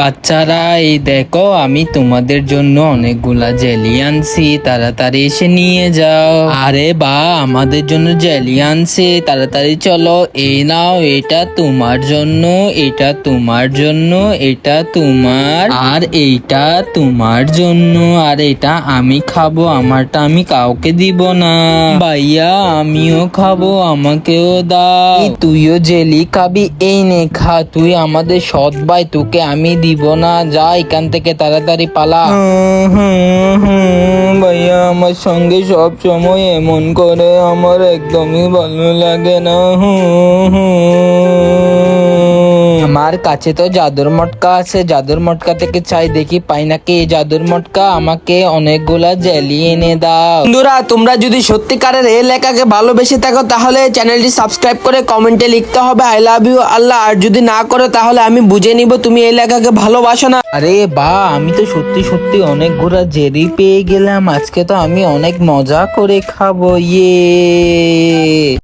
বাচ্চারা, এই দেখো, আমি তোমাদের জন্য অনেকগুলা জেলি আনছি। তাড়াতাড়ি এসে নিয়ে যাও। আরে বা, আমাদের জন্য জেলি আনছে। তাড়াতাড়ি চলো এই নাও, এটা তোমার জন্য, এটা তোমার জন্য, এটা তোমার, আর এইটা তোমার জন্য, আর এটা আমি খাব, আমারটা আমি কাউকে দিব না। ভাইয়া, আমিও খাব, আমাকেও দাও। তুইও জেলি খাবি, এই নে, খা, তুই আমাদের সৎ ভাই, তোকে আমি দিব না, যা এখান থেকে তাড়াতাড়ি পালা। ভাইয়া, আমার সঙ্গে সব সময় এমন করে, আমার একদমই ভালো লাগে না। আমার কাছে তো জাদুর মটকা আছে। জাদুর মটকা থেকে চাই দেখি পাই নাকি এই জাদুর মটকা। আমাকে অনেকগুলা জেলি এনে দাও। বন্ধুরা তোমরা যদি সত্যিকারের এই লেখাকে ভালোবেসে থাকো তাহলে চ্যানেলটি সাবস্ক্রাইব করে কমেন্টে লিখতে হবে আই লাভ ইউ আল্লাহ। আর যদি না করো তাহলে আমি বুঝে নিব তুমি এই লেখাকে ভালোবাসো না। আরে বা আমি তো সত্যি সত্যি অনেক ঘোরা জেরি পেয়ে গেলাম। আজকে তো আমি অনেক মজা করে খাব ইয়ে।